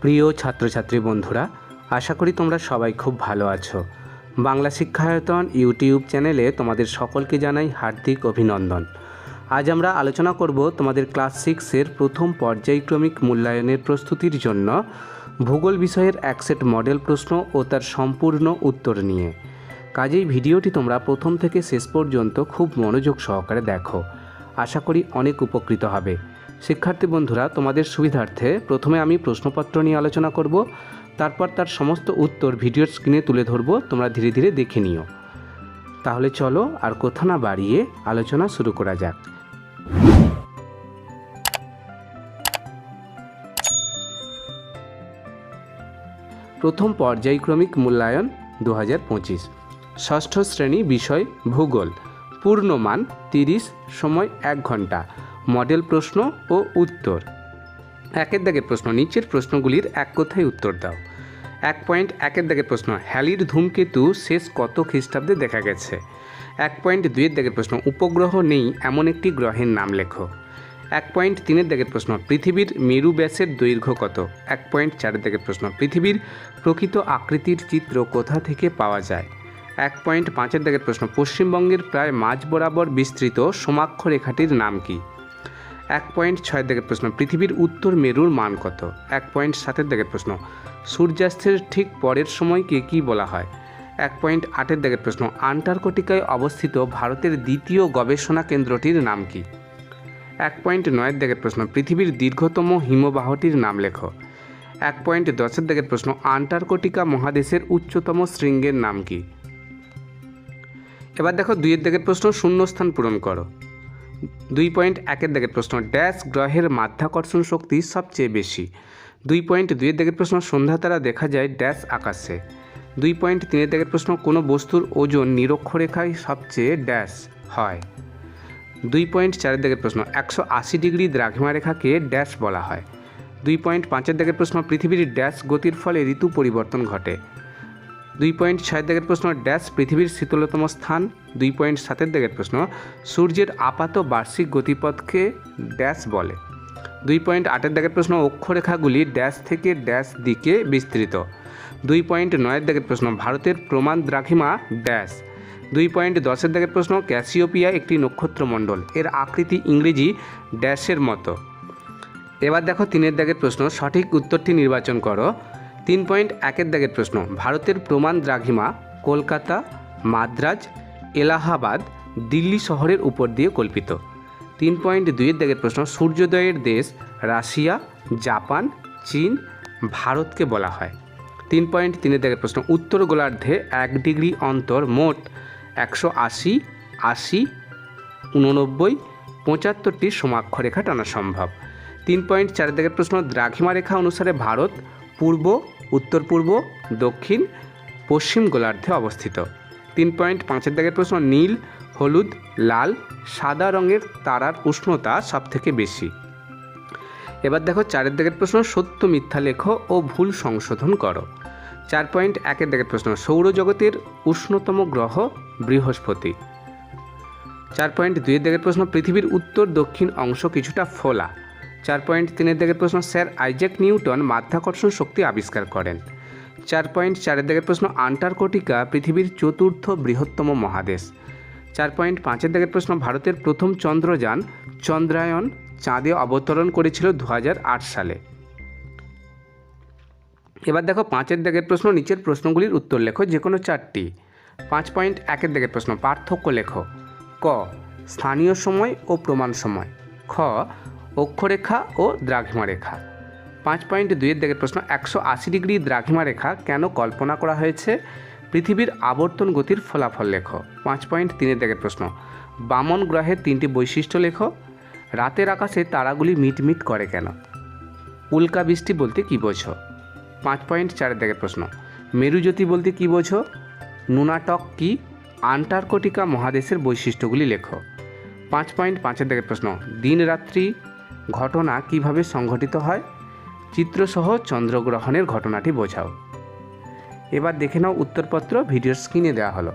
প্রিয় ছাত্রছাত্রী বন্ধুরা, আশা করি তোমরা সবাই খুব ভালো আছো। বাংলা শিক্ষায়তন ইউটিউব চ্যানেলে তোমাদের সকলকে জানাই হার্দিক অভিনন্দন। আজ আমরা আলোচনা করব তোমাদের ক্লাস সিক্সের প্রথম পর্যায়ক্রমিক মূল্যায়নের প্রস্তুতির জন্য ভূগোল বিষয়ের এক সেট মডেল প্রশ্ন ও তার সম্পূর্ণ উত্তর নিয়ে। কাজেই ভিডিওটি তোমরা প্রথম থেকে শেষ পর্যন্ত খুব মনোযোগ সহকারে দেখো। আশা করি অনেক উপকৃত হবে। শিক্ষার্থী বন্ধুরা, তোমাদের সুবিধার্থে প্রথমে আমি প্রশ্নপত্র নিয়ে আলোচনা করব, তারপর তার সমস্ত উত্তর ভিডিওর স্ক্রিনে তুলে ধরবো, তোমরা ধীরে ধীরে দেখে নিও। তাহলে চলো আর কথা না বাড়িয়ে আলোচনা শুরু করা যাক। প্রথম পর্যায়ক্রমিক মূল্যায়ন দু হাজার পঁচিশ। ষষ্ঠ শ্রেণি বিষয় ভূগোল। পূর্ণমান তিরিশ সময় এক ঘণ্টা। মডেল প্রশ্ন ও উত্তর। একের দাগের প্রশ্ন, নিচের প্রশ্নগুলির এক কথায় উত্তর দাও। এক পয়েন্ট, একের দাগের প্রশ্ন, হ্যালির ধূমকেতু শেষ কত খ্রিস্টাব্দে দেখা গেছে? এক পয়েন্ট, দুইয়ের দাগের প্রশ্ন, উপগ্রহ নেই এমন একটি গ্রহের নাম লেখো। এক পয়েন্ট, তিনের দাগের প্রশ্ন, পৃথিবীর মেরু ব্যাসের দৈর্ঘ্য কত? এক পয়েন্ট, চারের দাগের প্রশ্ন, পৃথিবীর প্রকৃত আকৃতির চিত্র কোথা থেকে পাওয়া যায়? এক পয়েন্ট, পাঁচের দাগের প্রশ্ন, পশ্চিমবঙ্গের প্রায় মাঝ বরাবর বিস্তৃত সমাক্ষ রেখাটির নাম কি? এক পয়েন্ট ছয়ের দাগের প্রশ্ন, পৃথিবীর উত্তর মেরুর মান কত? এক পয়েন্ট সাতের দাগের প্রশ্ন, সূর্যাস্তের ঠিক পরের সময়কে কি বলা হয়? এক পয়েন্ট আটের দাগের প্রশ্ন, আন্টার্কটিকায় অবস্থিত ভারতের দ্বিতীয় গবেষণা কেন্দ্রটির নাম কি? এক পয়েন্ট নয়ের দাগের প্রশ্ন, পৃথিবীর দীর্ঘতম হিমবাহটির নাম লেখো। এক পয়েন্ট দশের দাগের প্রশ্ন, আন্টার্কটিকা মহাদেশের উচ্চতম শৃঙ্গের নাম কি? এবার দেখো দুইয়ের দাগের প্রশ্ন, শূন্যস্থান পূরণ করো। দুই পয়েন্ট একের দাগের প্রশ্ন, ড্যাশ গ্রহের মাধ্যাকর্ষণ শক্তি সবচেয়ে বেশি। দুই পয়েন্ট দুইয়ের দাগের প্রশ্ন, সন্ধ্যা তারা দেখা যায় ড্যাশ আকাশে। দুই পয়েন্ট তিনের দাগের প্রশ্ন, কোনো বস্তুর ওজন নিরক্ষরেখায় সবচেয়ে ড্যাশ হয়। দুই পয়েন্ট চারের দাগের প্রশ্ন, একশো আশি ডিগ্রি দ্রাঘিমা রেখাকে ড্যাশ বলা হয়। দুই পয়েন্ট পাঁচের দাগের প্রশ্ন, পৃথিবীর ড্যাশ গতির ফলে ঋতু পরিবর্তন ঘটে। দুই পয়েন্ট ছয়ের দাগের প্রশ্ন, ড্যাশ পৃথিবীর শীতলতম স্থান দুই পয়েন্ট সাতের দাগের প্রশ্ন, সূর্যের আপাত বার্ষিক গতিপথকে ড্যাশ বলে। দুই পয়েন্ট আটের দাগের প্রশ্ন, অক্ষরেখাগুলি ড্যাশ থেকে ড্যাশ দিকে বিস্তৃত। দুই পয়েন্ট নয়ের দাগের প্রশ্ন, ভারতের প্রমাণ দ্রাঘিমা ড্যাশ। দুই পয়েন্ট দশের দাগের প্রশ্ন, ক্যাসিওপিয়া একটি নক্ষত্রমণ্ডল। এর আকৃতি ইংরেজি ড্যাশের মতো। এবার দেখো তিনের দাগের প্রশ্ন, সঠিক উত্তরটি নির্বাচন করো। তিন পয়েন্ট একের দাগের প্রশ্ন, ভারতের প্রমাণ দ্রাঘিমা কলকাতা, মাদ্রাজ এলাহাবাদ দিল্লি শহরের উপর দিয়ে কল্পিত। তিন পয়েন্ট দুইয়ের দাগের প্রশ্ন, সূর্যোদয়ের দেশ রাশিয়া, জাপান, চীন, ভারতকে বলা হয়। তিন পয়েন্ট তিনের দাগের প্রশ্ন, উত্তর গোলার্ধে এক ডিগ্রি অন্তর মোট একশো আশি আশি, উননব্বই, পঁচাত্তরটি সমাক্ষরেখা টানা সম্ভব। তিন পয়েন্ট চারের দিকের প্রশ্ন, দ্রাঘিমা রেখা অনুসারে ভারত পূর্ব, উত্তর পূর্ব, দক্ষিণ, পশ্চিম গোলার্ধে অবস্থিত। তিন পয়েন্ট পাঁচের দিকের প্রশ্ন, নীল, হলুদ, লাল, সাদা রঙের তারার উষ্ণতা সবথেকে বেশি। এবার দেখো চারের দিকের প্রশ্ন, সত্য মিথ্যা লেখো ও ভুল সংশোধন করো। চার পয়েন্ট একের দিকের প্রশ্ন, সৌরজগতের উষ্ণতম গ্রহ বৃহস্পতি। চার পয়েন্ট দুইয়ের দিকের প্রশ্ন, পৃথিবীর উত্তর দক্ষিণ অংশ কিছুটা ফোলা। চার পয়েন্ট তিনের দিকের প্রশ্ন, স্যার আইজ্যাক নিউটন মাধ্যাকর্ষণ শক্তি আবিষ্কার করেন। চার পয়েন্ট চারের দিকের প্রশ্ন আন্টার্কটিকা পৃথিবীর চতুর্থ বৃহত্তম মহাদেশ। চার পয়েন্ট পাঁচের দিকের প্রশ্ন ভারতের প্রথম চন্দ্রযান চন্দ্রায়ন চাঁদে অবতরণ করেছিল দু হাজার আট সালে। এবার দেখো পাঁচের দাগের প্রশ্ন, নিচের প্রশ্নগুলির উত্তর লেখো যে কোনো চারটি। পাঁচ পয়েন্ট একের দাগের প্রশ্ন, পার্থক্য লেখো। ক, স্থানীয় সময় ও প্রমাণ সময়। খ, অক্ষরেখা ও দ্রাঘিমা রেখা পাঁচ পয়েন্ট দুইয়ের দিকের প্রশ্ন, একশো আশি ডিগ্রি দ্রাঘিমা রেখা কেন কল্পনা করা হয়েছে? পৃথিবীর আবর্তন গতির ফলাফল লেখো। পাঁচ পয়েন্ট তিনের দিকের প্রশ্ন, বামন গ্রহের তিনটি বৈশিষ্ট্য লেখো। রাতের আকাশে তারাগুলি মিটমিট করে কেন? উল্কা বৃষ্টি বলতে কী বোঝো? পাঁচ পয়েন্ট চারের দিকের প্রশ্ন, মেরুজ্যোতি বলতে কী বোঝো? নুনাটক কি আন্টার্কটিকা মহাদেশের বৈশিষ্ট্যগুলি লেখো। পাঁচ পয়েন্ট পাঁচের দিকের প্রশ্ন দিন রাত্রি ঘটনা কীভাবে সংঘটিত হয়? চিত্রসহ চন্দ্রগ্রহণের ঘটনাটি বোঝাও। এবার দেখে নাও উত্তরপত্র ভিডিওর স্ক্রিনে দেওয়া হলো।